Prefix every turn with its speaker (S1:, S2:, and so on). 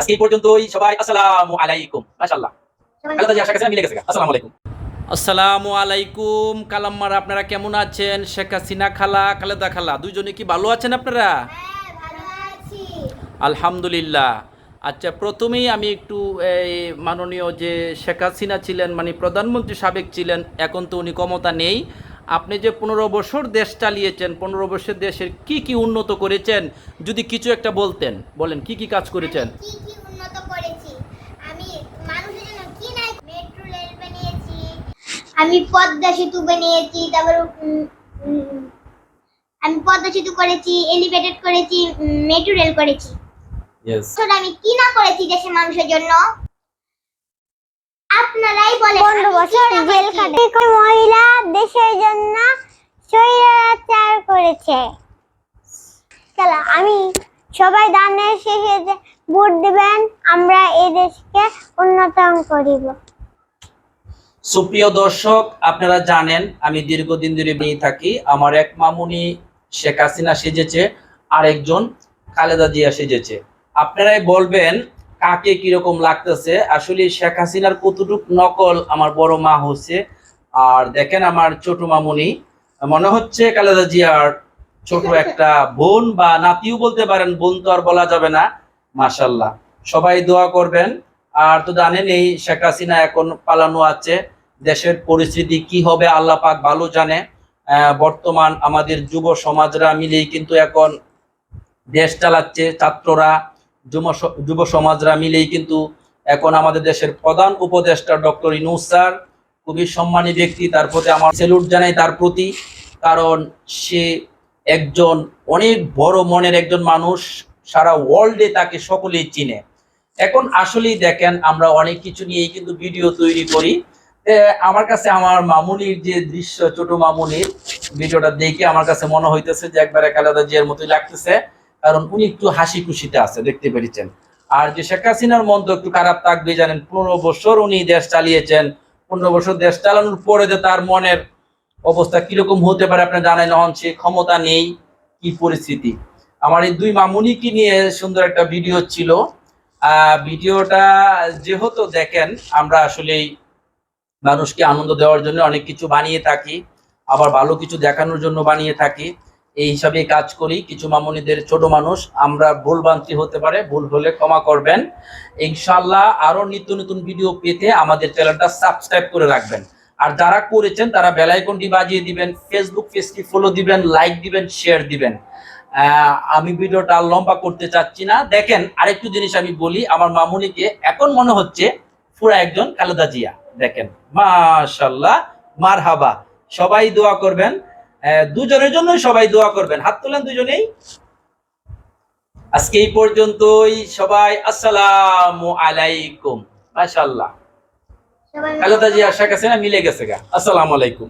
S1: আজকে এই পর্যন্তই সবাই আসসালামু আলাইকুম। মাশাআল্লাহ। খালেদা জিয়া শেখ হাসিনা মিলে গেছে আসসালামু আলাইকুম।
S2: আসসালামু আলাইকুম। কালাম্মার আপনারা কেমন আছেন? শেখ হাসিনা খালা খালেদা খালা দুইজনে কি ভালো আছেন আপনারা?
S3: হ্যাঁ
S2: আলহামদুলিল্লাহ। আচ্ছা প্রথমেই আমি একটু এই মাননীয় যে শেখ হাসিনা ছিলেন মানে প্রধানমন্ত্রী সাবেক ছিলেন এখন তো উনি ক্ষমতা নেই। আপনি যে পনেরো বছর দেশ চালিয়েছেন পনেরো বছর দেশের কি কি উন্নত করেছেন যদি কিছু একটা বলতেন বলেন কি কি কাজ করেছেন?
S3: আমি কি কি উন্নত করেছি? আমি মানুষের জন্য কি নাই? মেট্রো রেল বানিয়েছি আমি পদ্মা সেতু বানিয়েছি তারপর আমি পদ্মা সেতু করেছি এলিভেটেড করেছি মেট্রো রেল করেছি। আমি কি না করেছি দেশের মানুষের জন্য? আপনারাই বলেন
S4: পনেরো বছর জেল খাটে। দেশের জন্য স্বৈরাচার করেছে। চলো আমি সবাই দানের শেষে ভোট দিবেন, আমরা এই দেশকে উন্নতন করিব।
S1: সুপ্রিয় দর্শক, আপনারা জানেন, আমি দীর্ঘদিন ধরে নিয়ে থাকি। আমার এক মামুনি শেখ হাসিনা সেজেছে, আরেকজন খালেদা জিয়া সেজেছে। আপনারাই বলবেন, কাকে কীরকম লাগতেছে? আসলে শেখ হাসিনার কতটুক নকল আমার বড় মা হচ্ছে আর দেখেন আমার ছোট মামুনি, মনে হচ্ছে খালেদা জিয়ার ছোট একটা বোন বা নাতিও বলতে পারেন, বোন তো আর বলা যাবে না মাসাল্লাহ সবাই দোয়া করবেন। আর তো জানেন এই শেখ হাসিনা এখন পালানো আছে, দেশের পরিস্থিতি কি হবে আল্লাহ পাক ভালো জানে। বর্তমান আমাদের যুব সমাজরা মিলেই কিন্তু এখন দেশ চালাচ্ছে, ছাত্ররা যুব সমাজরা মিলেই কিন্তু এখন আমাদের দেশের প্রধান উপদেষ্টা ডক্টর ইনুস স্যার খুবই সম্মানী ব্যক্তি, তার প্রতি আমার সেলুট জানাই তার প্রতি। কারণ সে একজন অনেক বড় মনের একজন মানুষ, সারা ওয়ার্ল্ডে তাকে সকলেই চিনে। এখন আসলেই দেখেন, আমরা অনেক কিছু নিয়েই কিন্তু ভিডিও তৈরি করি। আমার কাছে আমার মামুনির যে দৃশ্য, ছোট মামুনির ভিডিওটা দেখে আমার কাছে মনে হইতেছে যে একবারে খালেদা জিয়ার মতোই লাগতেছে। কারণ উনি একটু হাসি খুশিতে আছে, দেখতে পেরেছেন। আর যে শেখ হাসিনার মন তো একটু খারাপ থাকবে জানেন, পনেরো বছর উনি দেশ চালিয়েছেন। পনেরো বছর দেশ চালানোর পরে যে তার মনের অবস্থা কীরকম হতে পারে আপনি জানেন হন, সে ক্ষমতা নেই, কি পরিস্থিতি? আমার এই দুই মামুনিকে নিয়ে সুন্দর একটা ভিডিও ছিল। ভিডিওটা যেহেতু দেখেন, আমরা আসলেই মানুষকে আনন্দ দেওয়ার জন্য অনেক কিছু বানিয়ে থাকি, আবার ভালো কিছু দেখানোর জন্য বানিয়ে থাকি। এই হিসাবে কাজ করি। কিছু মামুনিদের ছোট মানুষ, আমরা ভুল বান্তি হতে পারে, ভুল হলে ক্ষমা করবেন। ইনশাল্লাহ আরও নিত্য নতুন ভিডিও পেতে আমাদের চ্যানেলটা সাবস্ক্রাইব করে রাখবেন। আর যারা করেছেন, তারা বেল আইকনটি বাজিয়ে দিবেন ফেসবুক পেজটি ফলো দিবেন লাইক দিবেন শেয়ার দিবেন। আমি ভিডিওটা লম্বা করতে চাচ্ছি না। দেখেন, আরেকটু জিনিস আমি বলি, আমার মামুনিকে এখন মনে হচ্ছে পুরা একজন খালেদা জিয়া। দেখেন মাশাল্লাহ মারহাবা। সবাই দোয়া করবেন। দুজনের জন্যই সবাই দোয়া করবেন। হাত তোলেন দুজনেই। আজকে এই পর্যন্তই। সবাই আসসালাম আলাইকুম। মাশাল্লাহ
S3: সবাই
S1: জি আশা কাছে না মিলে গেছে গা। আসসালামু আলাইকুম।